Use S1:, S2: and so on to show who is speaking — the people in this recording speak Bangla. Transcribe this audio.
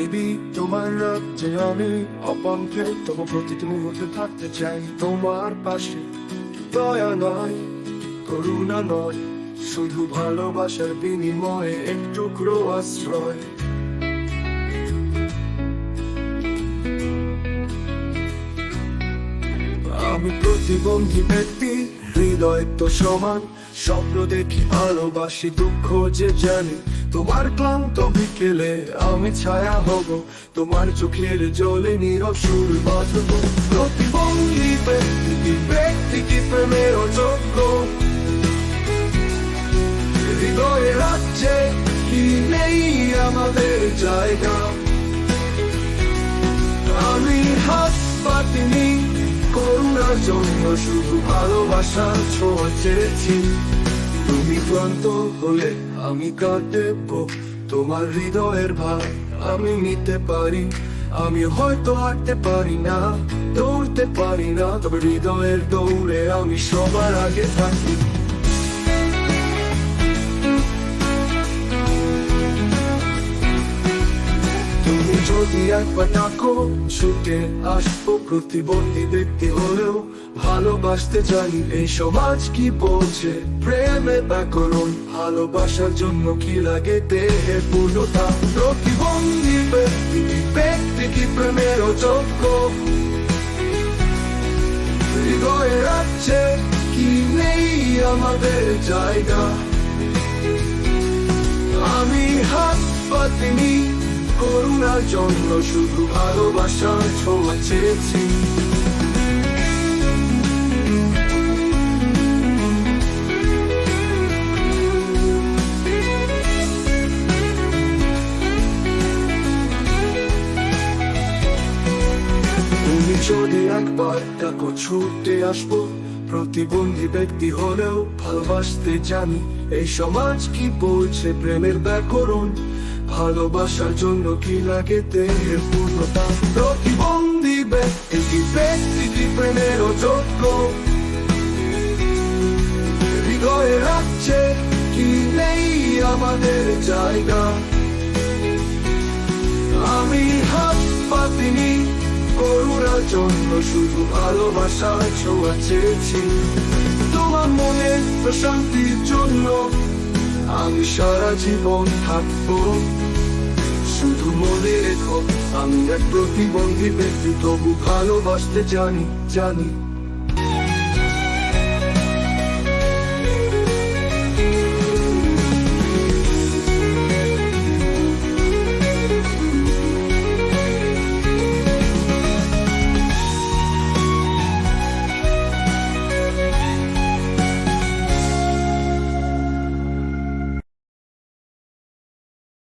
S1: বেবি তোমার আমি অপঙ্খে, তবু প্রতিটি মুহূর্তে থাকতে চাই। তোমার পাশে দয়া নয়, করুণা নয়, শুধু ভালোবাসার বিনিময়ে আশ্রয়। আমি প্রতিবন্ধী ব্যক্তি, হৃদয় তো সমান, স্বপ্ন দেখি, ভালোবাসি, দুঃখ যে জানি। তোমার ক্লান্ত বিকেলে আমি ছায়া হব। তোমার চোখের জলে নীরব সুর বাজব। প্রতিবন্ধী প্রেমের যোগ্য হৃদয়ে রাজ্যে কি নেই আমাদের জায়গা? আমি হাত পাতিনি, করুণার জন্য শুধু ভালোবাসা ছোঁয়া চেয়েছি। ক্লান্ত হলে আমি কাঁদেব তোমার হৃদয়ের ভার। আমি নিতে পারি, আমি হয়তো হাঁটতে পারি না, দৌড়তে পারি না, তবে হৃদয়ের দৌড়ে আমি সবার আগে থাকি। যদি একবার ডাকো ছুটে আসব প্রতিবন্ধী ব্যক্তি হলেও। ভালোবাসতে জানি এই সমাজ কি বলছে? প্রেমে ব্যাকরণ, ভালোবাসার জন্য কি লাগে দেহের পূর্ণতা? প্রতিবন্ধী ব্যক্তি ব্যক্তি কি প্রেমের যোগ্য? হৃদয়ে রাখছে, কি নেই আমাদের জায়গা? আমি হাত পাতিনি করুণার জন্য শুধু ভালোবাসা ছোঁয়া চেয়েছি। যদি একবার ডাকো ছুটে আসব, প্রতিবন্ধী ব্যক্তি হলেও ভালোবাসতে জানি, এই সমাজ কি বলছে প্রেমের ব্যাকরণ? ভালোবাসার জন্য কি লাগে দেহের পূর্ণতা প্রতিবন্ধী ব্যক্তি কি ব্যক্তি প্রেমের যোগ্য। হৃদয়ে রাখছে কি নেই আমাদের জায়গা। আমি হাত পাতিনি, করুণার জন্য শুধু ভালোবাসা ছোঁয়া চেয়েছি। তোমার মনের প্রশান্তির জন্য আমি সারা জীবন থাকব। শুধু মনে রেখো আমি এক প্রতিবন্ধী ব্যক্তি তবু ভালোবাসতে জানি জানি।